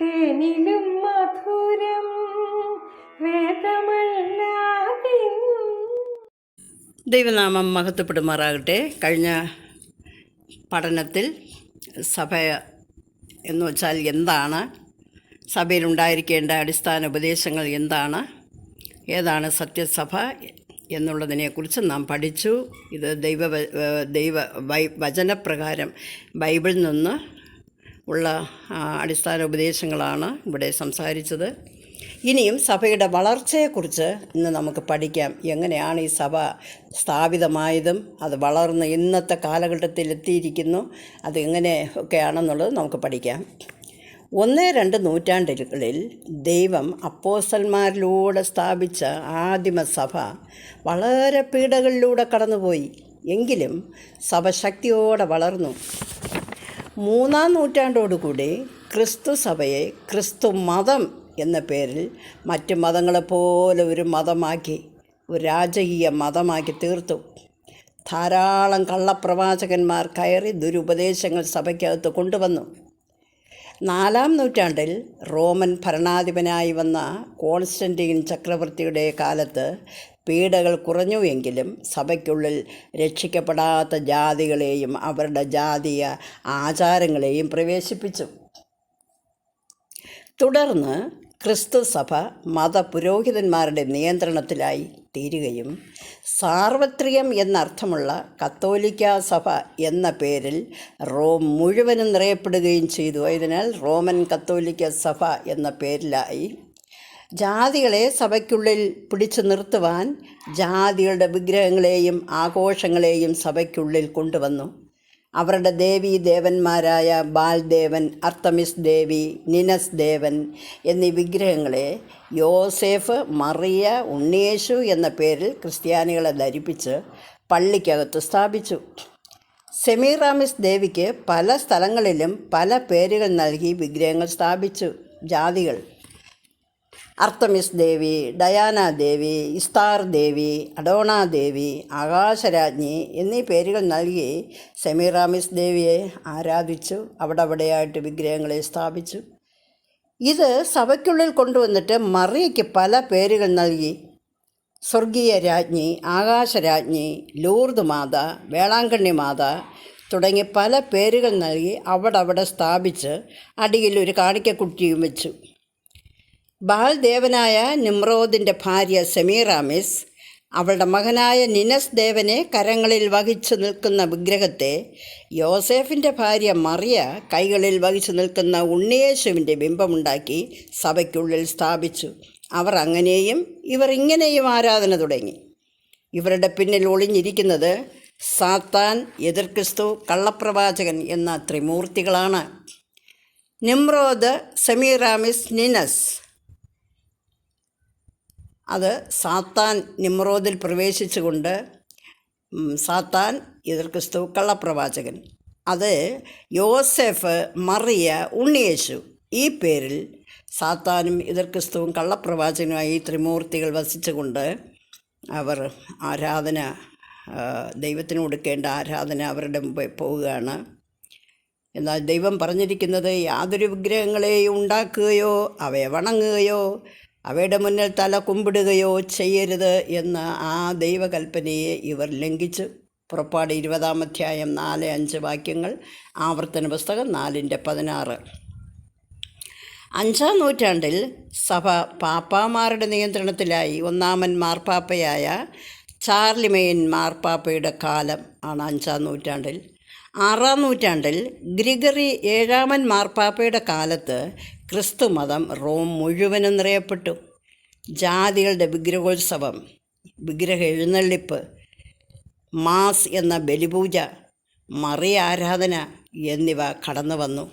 തേനിലും മധുരം വേദമല്ലാതെ ദൈവനാമം മഹത്വപ്പെടുമാറാകട്ടെ. കഴിഞ്ഞ പഠനത്തിൽ സഭ എന്ന് വെച്ചാൽ എന്താണ്? സഭയിലുണ്ടായിരിക്കേണ്ട അടിസ്ഥാന ഉപദേശങ്ങൾ എന്താണ്? ഏതാണ് സത്യസഭ എന്നുള്ളതിനെക്കുറിച്ച് നാം പഠിച്ചു. ഇത് ദൈവ ദൈവ വചനപ്രകാരം ബൈബിളിൽ നിന്ന് ഉള്ള അടിസ്ഥാന ഉപദേശങ്ങളാണ് ഇവിടെ സംസാരിച്ചത്. ഇനിയും സഭയുടെ വളർച്ചയെക്കുറിച്ച് ഇന്ന് നമുക്ക് പഠിക്കാം. എങ്ങനെയാണ് ഈ സഭ സ്ഥാപിതമായതും അത് വളർന്ന് ഇന്നത്തെ കാലഘട്ടത്തിൽ എത്തിയിരിക്കുന്നു അത് എങ്ങനെ ഒക്കെയാണെന്നുള്ളത് നമുക്ക് പഠിക്കാം. ഒന്ന് രണ്ട് നൂറ്റാണ്ടുകളിൽ ദൈവം അപ്പോസന്മാരിലൂടെ സ്ഥാപിച്ച ആദിമ സഭ വളരെ പീഡകളിലൂടെ കടന്നുപോയി. എങ്കിലും സഭ ശക്തിയോടെ വളർന്നു. മൂന്നാം നൂറ്റാണ്ടോടുകൂടി ക്രിസ്തു സഭയെ ക്രിസ്തു മതം എന്ന പേരിൽ മറ്റ് മതങ്ങളെപ്പോലെ ഒരു മതമാക്കി ഒരു രാജകീയ മതമാക്കി തീർത്തു. ധാരാളം കള്ളപ്രവാചകന്മാർ കയറി ദുരുപദേശങ്ങൾ സഭയ്ക്കകത്ത് കൊണ്ടുവന്നു. നാലാം നൂറ്റാണ്ടിൽ റോമൻ ഭരണാധിപനായി വന്ന കോൺസ്റ്റന്റീൻ ചക്രവർത്തിയുടെ കാലത്ത് പീഡകൾ കുറഞ്ഞുവെങ്കിലും സഭയ്ക്കുള്ളിൽ രക്ഷിക്കപ്പെടാത്ത ജാതികളെയും അവരുടെ ജാതീയ ആചാരങ്ങളെയും പ്രവേശിപ്പിച്ചു. തുടർന്ന് ക്രിസ്തു സഭ മതപുരോഹിതന്മാരുടെ നിയന്ത്രണത്തിലായി തീരുകയും സാർവത്രികം എന്നർത്ഥമുള്ള കത്തോലിക്ക സഭ എന്ന പേരിൽ റോം മുഴുവനും നിറയപ്പെടുകയും ചെയ്തു. അതിനാൽ റോമൻ കത്തോലിക്ക സഭ എന്ന പേരിലായി ജാതികളെ സഭയ്ക്കുള്ളിൽ പിടിച്ചു നിർത്തുവാൻ ജാതികളുടെ വിഗ്രഹങ്ങളെയും ആഘോഷങ്ങളെയും സഭയ്ക്കുള്ളിൽ കൊണ്ടുവന്നു. അവരുടെ ദേവീ ദേവന്മാരായ ബാൽദേവൻ അർത്തമിസ് ദേവി നിനസ് ദേവൻ എന്നീ വിഗ്രഹങ്ങളെ യോസേഫ് മറിയ ഉണ്ണിയേശു എന്ന പേരിൽ ക്രിസ്ത്യാനികളെ ധരിപ്പിച്ച് പള്ളിക്കകത്ത് സ്ഥാപിച്ചു. സെമീറാമിസ് ദേവിക്ക് പല സ്ഥലങ്ങളിലും പല പേരുകൾ നൽകി വിഗ്രഹങ്ങൾ സ്ഥാപിച്ചു ജാതികൾ. അർത്തമിസ് ദേവി ഡയാന ദേവി ഇസ്താർ ദേവി അഡോണ ദേവി ആകാശരാജ്ഞി എന്നീ പേരുകൾ നൽകി സെമിറാമിസ് ദേവിയെ ആരാധിച്ചു അവിടെവിടെയായിട്ട് വിഗ്രഹങ്ങളെ സ്ഥാപിച്ചു. ഇത് സഭയ്ക്കുള്ളിൽ കൊണ്ടുവന്നിട്ട് മറിയയ്ക്ക് പല പേരുകൾ നൽകി. സ്വർഗീയ രാജ്ഞി ആകാശരാജ്ഞി ലൂർദ് മാത വേളാങ്കണ്ണി മാത തുടങ്ങി പല പേരുകൾ നൽകി അവിടെ അവിടെ സ്ഥാപിച്ച് അടിയിൽ ഒരു കാണിക്കക്കുട്ടിയും വെച്ചു. ബാൽദേവനായ നിമ്രോദിന്റെ ഭാര്യ സെമീറാമിസ് അവളുടെ മകനായ നിനസ് ദേവനെ കരങ്ങളിൽ വഹിച്ചു നിൽക്കുന്ന വിഗ്രഹത്തെ യോസേഫിന്റെ ഭാര്യ മറിയ കൈകളിൽ വഹിച്ചു നിൽക്കുന്ന ഉണ്ണിയേശുവിന്റെ ബിംബമുണ്ടാക്കി സഭയ്ക്കുള്ളിൽ സ്ഥാപിച്ചു. അവർ അങ്ങനെയും ഇവർ ഇങ്ങനെയും ആരാധന തുടങ്ങി. ഇവരുടെ പിന്നിൽ ഒളിഞ്ഞിരിക്കുന്നത് സാത്താൻ എതിർക്രിസ്തു കള്ളപ്രവാചകൻ എന്ന ത്രിമൂർത്തികളാണ്. നിമ്രോദ് സെമീറാമിസ് നിനസ്. അത് സാത്താൻ നിമ്രോദിൽ പ്രവേശിച്ചുകൊണ്ട് സാത്താൻ ഇതിൽ ക്രിസ്തു കള്ളപ്രവാചകൻ. അത് യോസെഫ് മറിയ ഉണ്ണിയേശു ഈ പേരിൽ സാത്താനും ഇതിൽ ക്രിസ്തുവും കള്ളപ്രവാചകനുമായി ത്രിമൂർത്തികൾ വസിച്ചുകൊണ്ട് അവർ ആരാധന ദൈവത്തിന് കൊടുക്കേണ്ട ആരാധന അവരുടെ മുമ്പേ പോവുകയാണ്. എന്നാൽ ദൈവം പറഞ്ഞിരിക്കുന്നത് യാതൊരു വിഗ്രഹങ്ങളെയും ഉണ്ടാക്കുകയോ അവയെ വണങ്ങുകയോ അവയുടെ മുന്നിൽ തല കുമ്പിടുകയോ ചെയ്യരുത് എന്ന ആ ദൈവകൽപ്പനയെ ഇവർ ലംഘിച്ചു. പുറപ്പാട് ഇരുപതാം അധ്യായം നാല് അഞ്ച് വാക്യങ്ങൾ ആവർത്തന പുസ്തകം നാലിന്റെ പതിനാറ്. അഞ്ചാം നൂറ്റാണ്ടിൽ സഭ പാപ്പാമാരുടെ നിയന്ത്രണത്തിലായി ഒന്നാമൻ മാർപ്പാപ്പയായ ചാർലിമെയിൻ മാർപ്പാപ്പയുടെ കാലം ആണ് അഞ്ചാം നൂറ്റാണ്ടിൽ. ആറാം നൂറ്റാണ്ടിൽ ഗ്രിഗറി ഏഴാമൻ മാർപ്പാപ്പയുടെ കാലത്ത് ക്രിസ്തു മതം റോം മുഴുവനും നിറയപ്പെട്ടു. ജാതികളുടെ വിഗ്രഹോത്സവം വിഗ്രഹ എഴുന്നള്ളിപ്പ് മാസ് എന്ന ബലിപൂജ മറി ആരാധന എന്നിവ കടന്നു വന്നു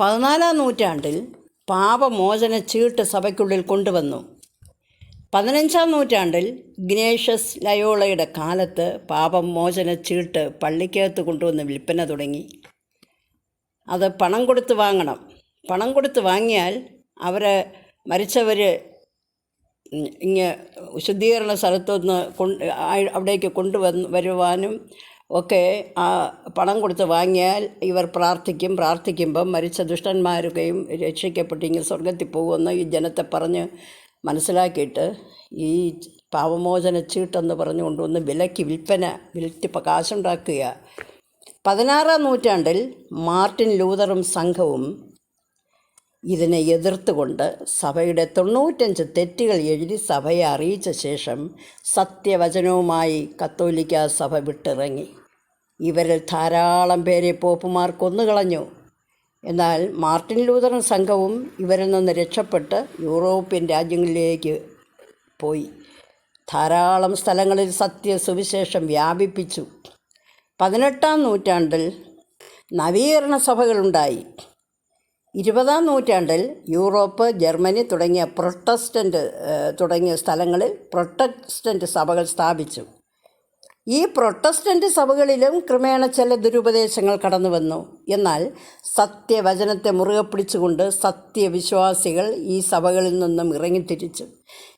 പതിനാലാം നൂറ്റാണ്ടിൽ പാപമോചന ചീട്ട് സഭയ്ക്കുള്ളിൽ കൊണ്ടുവന്നു. പതിനഞ്ചാം നൂറ്റാണ്ടിൽ ഗ്നേഷ്യസ് ലയോളയുടെ കാലത്ത് പാപമോചന ചീട്ട് പള്ളിക്കകത്ത് കൊണ്ടുവന്ന് വിൽപ്പന തുടങ്ങി. അത് പണം കൊടുത്ത് വാങ്ങണം. പണം കൊടുത്ത് വാങ്ങിയാൽ അവരെ മരിച്ചവർ ഇങ്ങ് ശുദ്ധീകരണ സ്ഥലത്തുനിന്ന് കൊണ്ട് അവിടേക്ക് കൊണ്ടുവന്ന് വരുവാനും ഒക്കെ ആ പണം കൊടുത്ത് വാങ്ങിയാൽ ഇവർ പ്രാർത്ഥിക്കും പ്രാർത്ഥിക്കുമ്പം മരിച്ച ദുഷ്ടന്മാരുകയും രക്ഷിക്കപ്പെട്ട് ഇങ്ങനെ സ്വർഗത്തിൽ പോകുമെന്ന് ഈ ജനത്തെ പറഞ്ഞ് മനസ്സിലാക്കിയിട്ട് ഈ പാവമോചന ചീട്ടെന്ന് പറഞ്ഞു കൊണ്ടുവന്ന് വിലയ്ക്ക് വിൽപ്പന വിൽറ്റ് കാശുണ്ടാക്കുക. പതിനാറാം നൂറ്റാണ്ടിൽ മാർട്ടിൻ ലൂതറും സംഘവും ഇതിനെ എതിർത്തുകൊണ്ട് സഭയുടെ തൊണ്ണൂറ്റഞ്ച് തെറ്റുകൾ എഴുതി സഭയെ അറിയിച്ച ശേഷം സത്യവചനവുമായി കത്തോലിക്ക സഭ വിട്ടിറങ്ങി. ഇവരിൽ ധാരാളം പേരെ പോപ്പുമാർ കൊന്നുകളഞ്ഞു. എന്നാൽ മാർട്ടിൻ ലൂതറും സംഘവും ഇവരിൽ നിന്ന് രക്ഷപ്പെട്ട് യൂറോപ്യൻ രാജ്യങ്ങളിലേക്ക് പോയി. ധാരാളം സ്ഥലങ്ങളിൽ സത്യ സുവിശേഷം വ്യാപിപ്പിച്ചു. പതിനെട്ടാം നൂറ്റാണ്ടിൽ നവീകരണ സഭകളുണ്ടായി. ഇരുപതാം നൂറ്റാണ്ടിൽ യൂറോപ്പ് ജർമ്മനി തുടങ്ങിയ പ്രൊട്ടസ്റ്റന്റ് ഏഹ്, തുടങ്ങിയ സ്ഥലങ്ങളിൽ പ്രൊട്ടസ്റ്റന്റ് സഭകൾ സ്ഥാപിച്ചു. ഈ പ്രൊട്ടസ്റ്റന്റ് സഭകളിലും ക്രമേണ ചില ദുരുപദേശങ്ങൾ കടന്നു വന്നു എന്നാൽ സത്യവചനത്തെ മുറുകെ പിടിച്ചുകൊണ്ട് സത്യവിശ്വാസികൾ ഈ സഭകളിൽ നിന്നും ഇറങ്ങിത്തിരിച്ചു.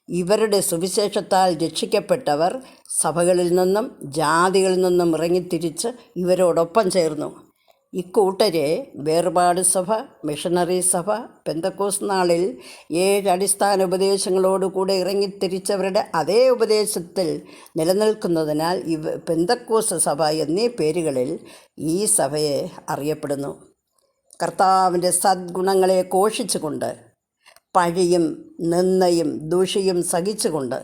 ഇവരുടെ സുവിശേഷത്താൽ രക്ഷിക്കപ്പെട്ടവർ സഭകളിൽ നിന്നും ജാതികളിൽ നിന്നും ഇറങ്ങിത്തിരിച്ച് ഇവരോടൊപ്പം ചേർന്നു. ഇക്കൂട്ടരെ വേർപാട് സഭ മിഷണറി സഭ പെന്തക്കോസ് നാളിൽ ഏഴ് അടിസ്ഥാന ഉപദേശങ്ങളോടുകൂടെ ഇറങ്ങിത്തിരിച്ചവരുടെ അതേ ഉപദേശത്തിൽ നിലനിൽക്കുന്നതിനാൽ ഇവ പെന്തക്കോസ് സഭ എന്നീ പേരുകളിൽ ഈ സഭയെ അറിയപ്പെടുന്നു. കർത്താവിന്റെ സദ്ഗുണങ്ങളെ ഘോഷിച്ചുകൊണ്ട് പഴിയും നിന്നയും ദൂഷിയും സഹിച്ചുകൊണ്ട്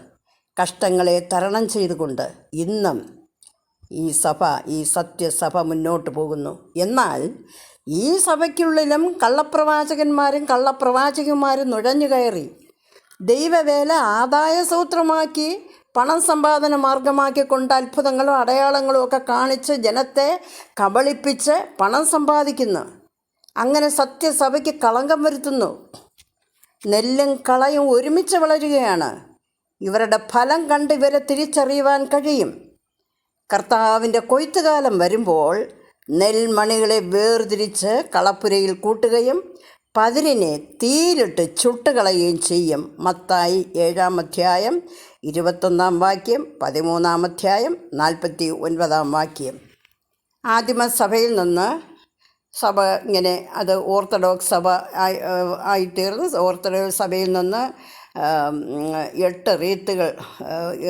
കഷ്ടങ്ങളെ തരണം ചെയ്തുകൊണ്ട് ഇന്നും ഈ സഭ ഈ സത്യസഭ മുന്നോട്ട് പോകുന്നു. എന്നാൽ ഈ സഭയ്ക്കുള്ളിലും കള്ളപ്രവാചകന്മാരും കള്ളപ്രവാചകന്മാരും നുഴഞ്ഞു കയറി. ദൈവവേല ആദായ സൂത്രമാക്കി പണം സമ്പാദന മാർഗമാക്കിക്കൊണ്ട് അത്ഭുതങ്ങളും അടയാളങ്ങളും ഒക്കെ കാണിച്ച് ജനത്തെ കബളിപ്പിച്ച് പണം സമ്പാദിക്കുന്നു. അങ്ങനെ സത്യസഭയ്ക്ക് കളങ്കം വരുത്തുന്നു. നെല്ലും കളയും ഒരുമിച്ച് വളരുകയാണ്. ഇവരുടെ ഫലം കണ്ട് ഇവരെ തിരിച്ചറിയുവാൻ കഴിയും. കർത്താവിന്റെ കൊയ്ത്തുകാലം വരുമ്പോൾ നെൽമണികളെ വേർതിരിച്ച് കളപ്പുരയിൽ കൂട്ടുകയും പതിരിനെ തീയിലിട്ട് ചുട്ടുകളയുകയും ചെയ്യും. മത്തായി ഏഴാം അധ്യായം ഇരുപത്തൊന്നാം വാക്യം പതിമൂന്നാം അധ്യായം നാൽപ്പത്തി ഒൻപതാം വാക്യം ആദിമസഭയിൽ നിന്ന് സഭ ഇങ്ങനെ അത് ഓർത്തഡോക്സ് സഭ ആയി ആയിത്തീർന്ന്. ഓർത്തഡോക്സ് സഭയിൽ നിന്ന് എട്ട് റീത്തുകൾ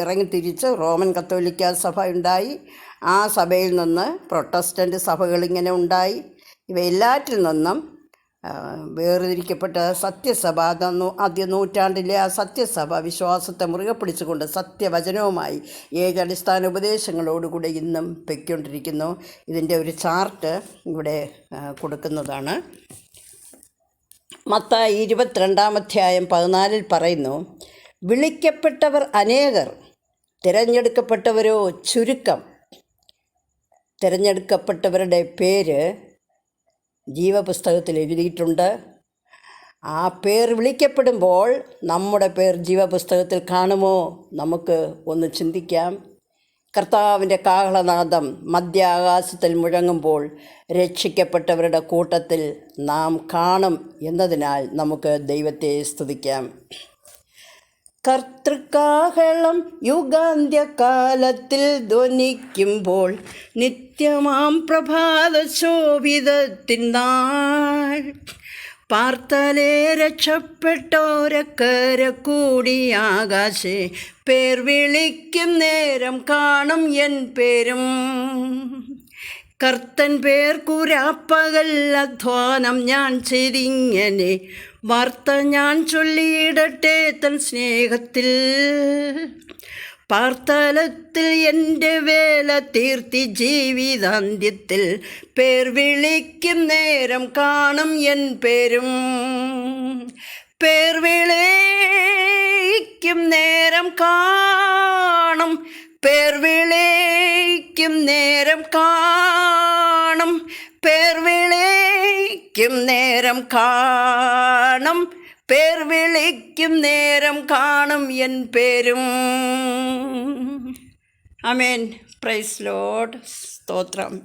ഇറങ്ങി തിരിച്ച് റോമൻ കത്തോലിക്ക സഭ ഉണ്ടായി. ആ സഭയിൽ നിന്ന് പ്രൊട്ടസ്റ്റന്റ് സഭകളിങ്ങനെ ഉണ്ടായി. ഇവയെല്ലാറ്റിൽ നിന്നും വേർതിരിക്കപ്പെട്ട സത്യസഭ ആദ്യ നൂറ്റാണ്ടിലെ ആ സത്യസഭ വിശ്വാസത്തെ മുറുകെ പിടിച്ചുകൊണ്ട് സത്യവചനവുമായി ഏകടിസ്ഥാന ഉപദേശങ്ങളോടുകൂടി ഇന്നും പൊയ്ക്കൊണ്ടിരിക്കുന്നു. ഇതിന്റെ ഒരു ചാർട്ട് ഇവിടെ കൊടുക്കുന്നതാണ്. മത്തായി ഇരുപത്തിരണ്ടാം അധ്യായം പതിനാലിൽ പറയുന്നു വിളിക്കപ്പെട്ടവർ അനേകർ തിരഞ്ഞെടുക്കപ്പെട്ടവരോ ചുരുക്കം. തിരഞ്ഞെടുക്കപ്പെട്ടവരുടെ പേര് ജീവപുസ്തകത്തിൽ എഴുതിയിട്ടുണ്ട്. ആ പേർ വിളിക്കപ്പെടുമ്പോൾ നമ്മുടെ പേർ ജീവപുസ്തകത്തിൽ കാണുമോ? നമുക്ക് ഒന്ന് ചിന്തിക്കാം. കർത്താവിന്റെ കാഹളനാദം മധ്യാകാശത്തിൽ മുഴങ്ങുമ്പോൾ രക്ഷിക്കപ്പെട്ടവരുടെ കൂട്ടത്തിൽ നാം കാണും എന്നതിനാൽ നമുക്ക് ദൈവത്തെ സ്തുതിക്കാം. കർത്തൃക്കാഹളം യുഗാന്ത്യകാലത്തിൽ ധ്വനിക്കുമ്പോൾ നിത്യമാം പ്രഭാത ശോഭിതത്തിൻ നാൾ പാർത്തലേ രക്ഷപ്പെട്ടോരക്കര കൂടി ആകാശേ പേർ വിളിക്കും നേരം കാണും എൻ പേരും. കർത്തൻ പേർ കുരാപ്പകൽ അധ്വാനം ഞാൻ ചെരിങ്ങനെ വാർത്ത ഞാൻ ചൊല്ലിയിടട്ടെ തൻ സ്നേഹത്തിൽ. പാർത്തലത്തിൽ എന്റെ വേല തീർത്തി ജീവിതാന്ത്യത്തിൽ പേർ വിളിക്കും നേരം കാണും എൻ പേരും. പേർ വിളിക്കും നേരം കാണും. പേർ വിളിക്കും നേരം കാണും. പേർ വിളിക്കും നേരം കാണും. പേർ വിളിക്കും നേരം കാണും എൻ പേരും. Amen praise Lord. സ്തോത്രം.